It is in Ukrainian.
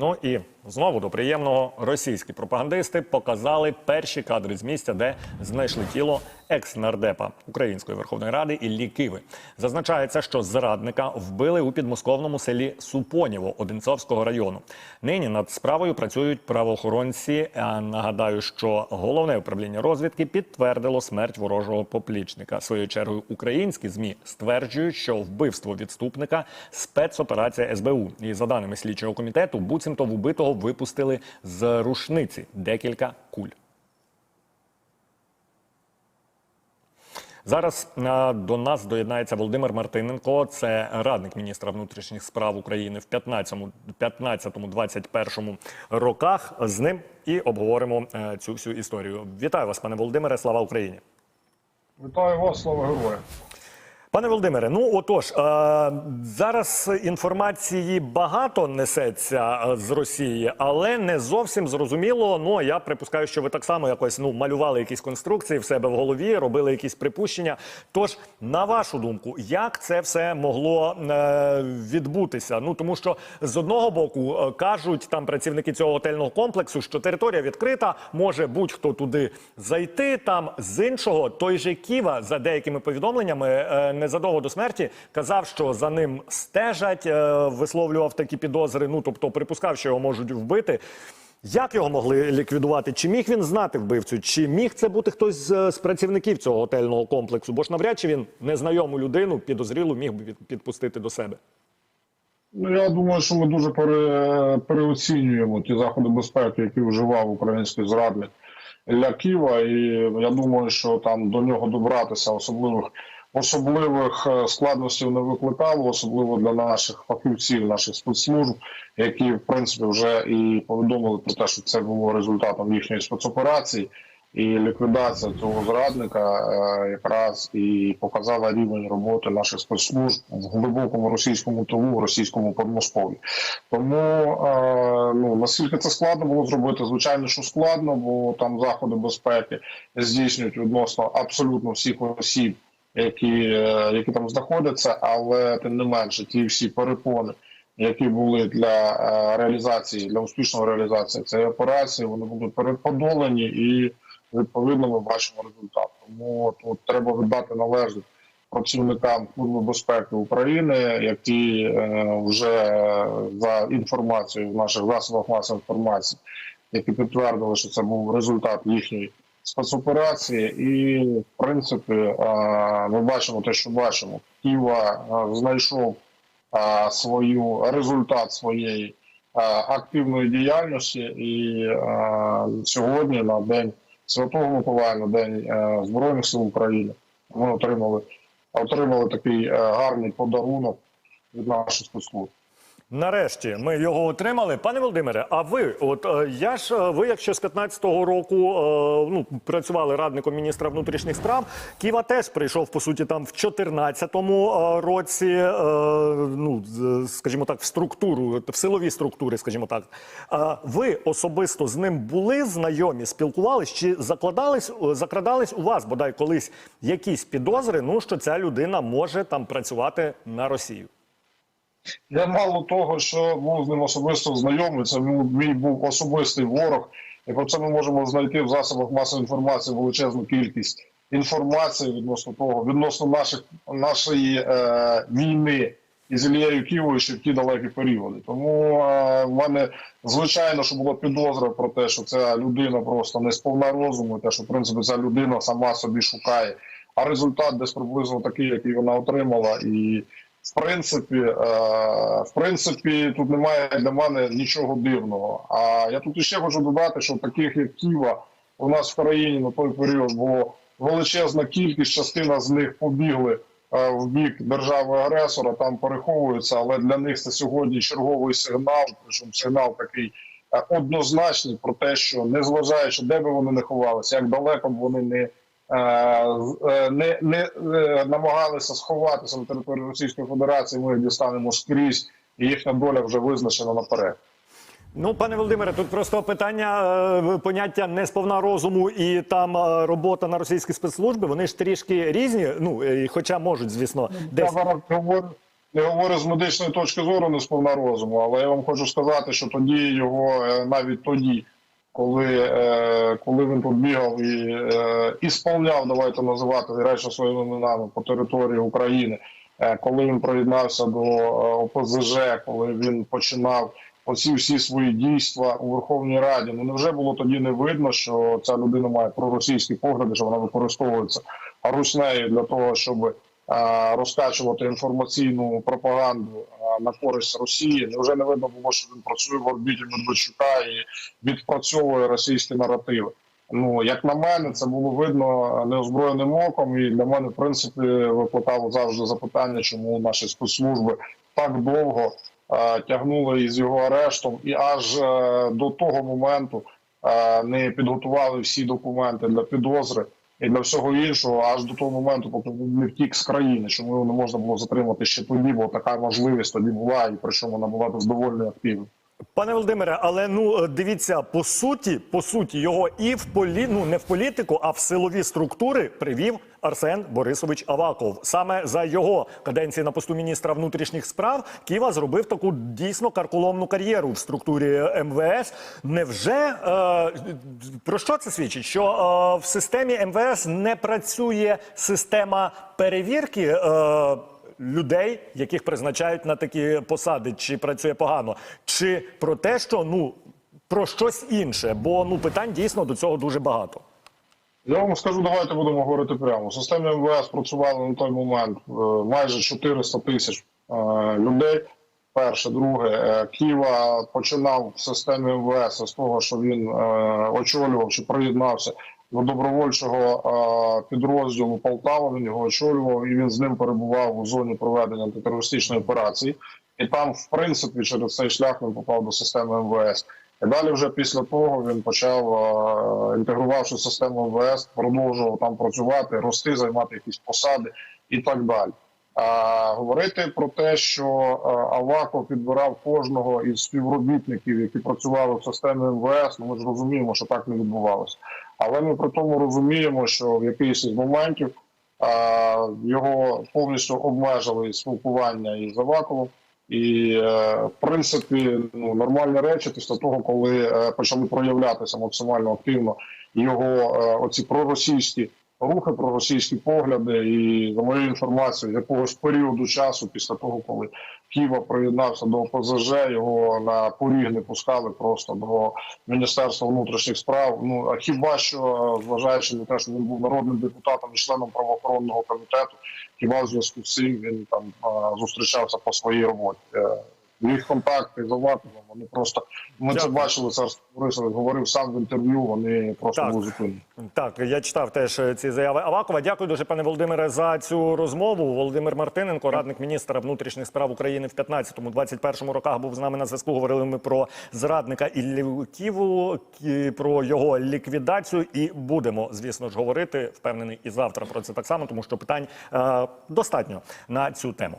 Ну і знову до приємного російські пропагандисти показали перші кадри з місця, де знайшли тіло екс-нардепа Української Верховної Ради Іллі Киви. Зазначається, що зрадника вбили у підмосковному селі Супонєво Одинцовського району. Нині над справою працюють правоохоронці. Нагадаю, що головне управління розвідки підтвердило смерть ворожого поплічника. Своєю чергою українські змі стверджують, що вбивство відступника спецоперація СБУ. І за даними слідчого комітету, буцімто в убитого випустили з рушниці декілька куль. Зараз е, до нас доєднається Володимир Мартиненко. Це радник міністра внутрішніх справ України в 15-21 роках. З ним і обговоримо е, цю всю історію. Вітаю вас, пане Володимире. Слава Україні. Вітаю вас, слава героям. Пане Володимире, ну отож, е, зараз інформації багато несеться е, з Росії, але не зовсім зрозуміло. Ну я припускаю, що ви так само якось ну малювали якісь конструкції в себе в голові, робили якісь припущення. Тож, на вашу думку, як це все могло е, відбутися? Ну тому що з одного боку кажуть там працівники цього готельного комплексу, що територія відкрита, може будь-хто туди зайти. Там з іншого той же Ківа за деякими повідомленнями. Незадовго до смерті казав, що за ним стежать, е, висловлював такі підозри. Ну тобто припускав, що його можуть вбити. Як його могли ліквідувати? Чи міг він знати вбивцю? Чи міг це бути хтось з, з працівників цього готельного комплексу? Бо ж навряд чи він незнайому людину підозрілу міг би підпустити до себе. Ну я думаю, що ми дуже пере, переоцінюємо ті заходи безпеки, які вживав український зрадник для Києва. І я думаю, що там до нього добратися особливих особливих е, складностей не викликало, особливо для наших фахівців, наших спецслужб, які в принципі вже і повідомили про те, що це було результатом їхньої спецоперації. І ліквідація цього зрадника е, якраз і показала рівень роботи наших спецслужб в глибокому російському тилу, російському Подмосков'ї. Тому е, ну наскільки це складно було зробити, звичайно, що складно, бо там заходи безпеки здійснюють відносно абсолютно всіх осіб, які, е, які там знаходяться, але тим не менше, ті всі перепони. Які були для е, реалізації для успішної реалізації цієї операції, вони були переподолані і відповідно ми бачимо результат. Тому тут треба віддати належність працівникам Служби безпеки України, які е, вже за інформацією в наших засобах масової інформації, які підтвердили, що це був результат їхньої спецоперації, і в принципі е, ми бачимо те, що бачимо. Ківа е, знайшов е, свою результат своєї активної діяльності, і сьогодні на день. Святого Миколая на День Збройних сил України. Ми отримали, отримали такий гарний подарунок від наших спецслужб. Нарешті ми його отримали. Пане Володимире, а ви, от е, я ж е, ви, якщо з 15-го року е, ну працювали радником міністра внутрішніх справ, Ківа теж прийшов по суті там в 14-му е, році. Ну скажімо так, в структуру, в силові структури, скажімо так. Ви особисто з ним були знайомі, спілкувались чи закладались, закрадались у вас бодай колись якісь підозри? Ну що ця людина може там працювати на Росію? Я мало того, що був з ним особисто знайомий, це мій був особистий ворог. І про це ми можемо знайти в засобах масової інформації величезну кількість інформації відносно того, відносно наших нашої е, війни із Ілією Києвою ще в ті далекі періоди. Тому е, в мене звичайно, що була підозра про те, що ця людина просто не сповна розуму, те, що в принципі ця людина сама собі шукає, а результат десь приблизно такий, який вона отримала, і в принципі, е, в принципі, тут немає для мене нічого дивного. А я тут ще хочу додати, що таких як Ківа у нас в країні на той період було величезна кількість. Частина з них побігли е, в бік держави-агресора, там переховуються, але для них це сьогодні черговий сигнал. Причому сигнал такий е, однозначний про те, що незважаючи, де би вони не ховалися, як далеко б вони не. Е, е, Не, не е, намагалися сховатися на території Російської Федерації. Ми їх дістанемо скрізь, і їхня доля вже визначена наперед. Ну, пане Володимире, тут просто питання поняття несповна розуму і там робота на російські спецслужби. Вони ж трішки різні. Ну, хоча можуть, звісно, Я десь зараз говорю. не говорю з медичної точки зору, не сповна розуму, але я вам хочу сказати, що тоді його навіть тоді, коли, е, коли він тут бігав і е, і сповняв, давайте називати речі своїми іменами по території України, е, коли він приєднався до ОПЗЖ, коли він починав оці всі свої дійства у Верховній Раді. Ну невже було тоді не видно, що ця людина має проросійські погляди, що вона використовується руснею для того, щоб розкачувати інформаційну пропаганду на користь Росії. Невже не видно було, що він працює в орбіті Медведчука і відпрацьовує російські наративи? Ну як на мене, це було видно неозброєним оком, і для мене, в принципі, викликало завжди запитання, чому наші спецслужби так довго е, тягнули із його арештом, і аж е, до того моменту е, не підготували всі документи для підозри і для всього іншого, аж до того моменту, поки він не втік з країни, чому його не можна було затримати ще тоді, бо така можливість тоді була, і причому вона була доволі активна. Пане Володимире, але ну е, дивіться, по суті, по суті, його і в полі... ну, не в політику, а в силові структури привів Арсен Борисович Аваков. Саме за його каденції на посту міністра внутрішніх справ Ківа зробив таку дійсно карколомну кар'єру в структурі МВС. Невже е, про що це свідчить? Що е, в системі МВС не працює система перевірки? Е, людей, яких призначають на такі посади, чи працює погано, чи про те, що ну про щось інше, бо ну питань дійсно до цього дуже багато. Я вам скажу, давайте будемо говорити прямо. В МВС працювали на той момент е, майже 400 тисяч е, людей. Перше, друге, е, Ківа починав в системі МВС з того, що він очолював чи приєднався добровольчого підрозділу Полтава. Він його очолював і він з ним перебував у зоні проведення антитерористичної операції. І там, в принципі, через цей шлях він попав до системи МВС. І далі, вже після того, він почав інтегрувавши систему МВС, продовжував там працювати, рости, займати якісь посади і так далі. А говорити про те, що Аваков підбирав кожного із співробітників, які працювали в системі МВС, ну ми ж розуміємо, що так не відбувалося. Але ми при тому розуміємо, що в якийсь із моментів його повністю обмежили спілкування із Заваковим. І е, в принципі ну, нормальні речі після того, коли е, почали проявлятися максимально активно його е, оці проросійські рухи, проросійські погляди, і за моєю інформацією, якогось періоду часу, після того, коли Ківа приєднався до ОПЗЖ, його на поріг не пускали просто до Міністерства внутрішніх справ. Ну а хіба що е, зважаючи на те, що він був народним депутатом і членом правоохоронного комітету, хіба в зв'язку з цим він там е, зустрічався по своїй роботі. Їх контакти з Аваковим, вони просто ми це бачили. Це Борисович говорив сам в інтерв'ю. Вони просто Так. були зупинені. Так, я читав теж е, ці заяви Авакова. Дякую дуже, пане Володимире, за цю розмову. Володимир Мартиненко, радник міністра внутрішніх справ України в 15-21 роках, був з нами на зв'язку. Говорили ми про зрадника Іллю Ківу, про його ліквідацію. І будемо, звісно ж, говорити. Впевнений, і завтра про це так само, тому що питань е, достатньо на цю тему.